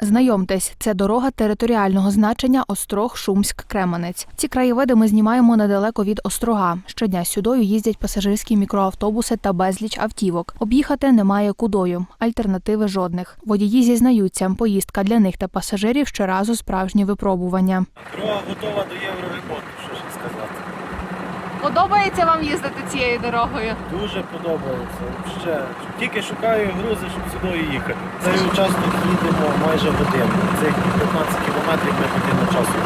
Знайомтесь, це дорога територіального значення Острог Шумськ Кременець. Ці краєвиди ми знімаємо недалеко від Острога. Щодня сюдою їздять пасажирські мікроавтобуси та безліч автівок. Об'їхати немає кудою, альтернативи жодних. Водії зізнаються, поїздка для них та пасажирів щоразу справжнє випробування. Дорога готова до сказати. Подобається вам їздити цією дорогою? Дуже подобається. Ще тільки шукаю грузи, щоб сюди їхати. Цей участок їдемо майже годину. Цих 15 кілометрів ми годину часу.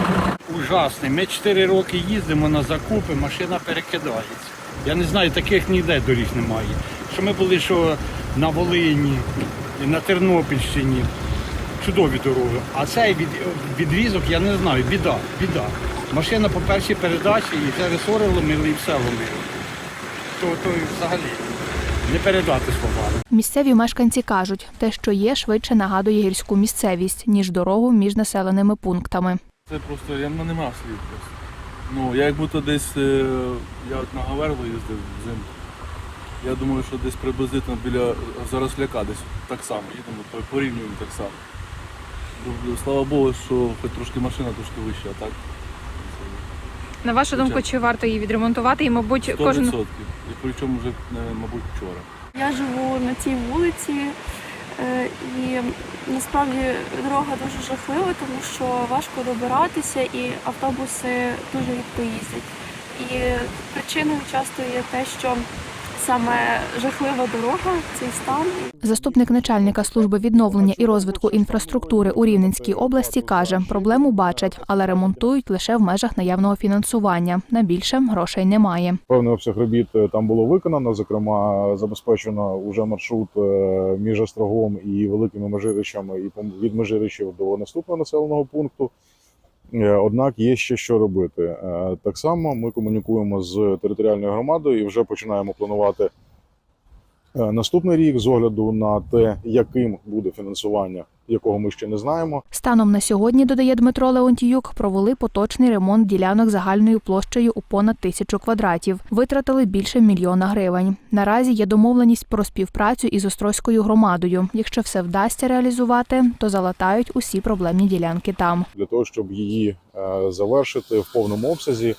ужасний. Ми 4 роки їздимо на закупи, машина перекидається. Я не знаю, таких ніде доріг немає. Що ми були, що на Волині, на Тернопільщині, чудові дороги. А цей від, відрізок, я не знаю, біда, біда. Машина по першій передачі і вже ресори ломили і все ломили. То, то взагалі не передати словами. Місцеві мешканці кажуть, те, що є, швидше нагадує гірську місцевість, ніж дорогу між населеними пунктами. Це просто я ну, нема слів просто. Ну, я як будто десь е, я от на Гаверло їздив взимку. Я думаю, що десь приблизно біля Заросляка десь так само їдемо, порівнюємо так само. Слава Богу, що хоч трошки машина трошки вища, а так. На вашу думку, чи варто її відремонтувати? І, мабуть, 100%. кожен І причому вже, е, мабуть, вчора. Я живу на цій вулиці, е, і насправді дорога дуже жахлива, тому що важко добиратися, і автобуси дуже рідко їздять. І причиною часто є те, що саме жахлива дорога, цей стан. Заступник начальника служби відновлення і розвитку інфраструктури у Рівненській області каже, проблему бачать, але ремонтують лише в межах наявного фінансування. На більше грошей немає. Певний обсяг робіт е, там було виконано. Зокрема, забезпечено уже маршрут е, між Острогом і великими межирищами, і пом- від межирищів до наступного населеного пункту. Е, Однак є ще що робити. Е, Так само ми комунікуємо з територіальною громадою і вже починаємо планувати е, наступний рік з огляду на те, яким буде фінансування, якого ми ще не знаємо. Станом на сьогодні, додає Дмитро Леонтіюк, провели поточний ремонт ділянок загальною площею у понад тисячу квадратів. Витратили більше мільйона гривень. Наразі є домовленість про співпрацю із Острозькою громадою. Якщо все вдасться реалізувати, то залатають усі проблемні ділянки там. для того, щоб її е, завершити в повному обсязі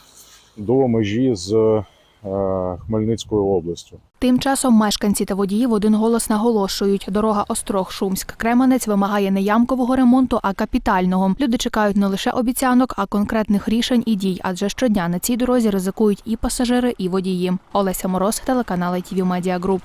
до межі з Хмельницькою областю. Тим часом мешканці та водії в один голос наголошують, дорога Острог-Шумськ-Кременець вимагає не ямкового ремонту, а капітального. Люди чекають не лише обіцянок, а конкретних рішень і дій, адже щодня на цій дорозі ризикують і пасажири, і водії. Олеся Мороз, телеканал ITV Media Group.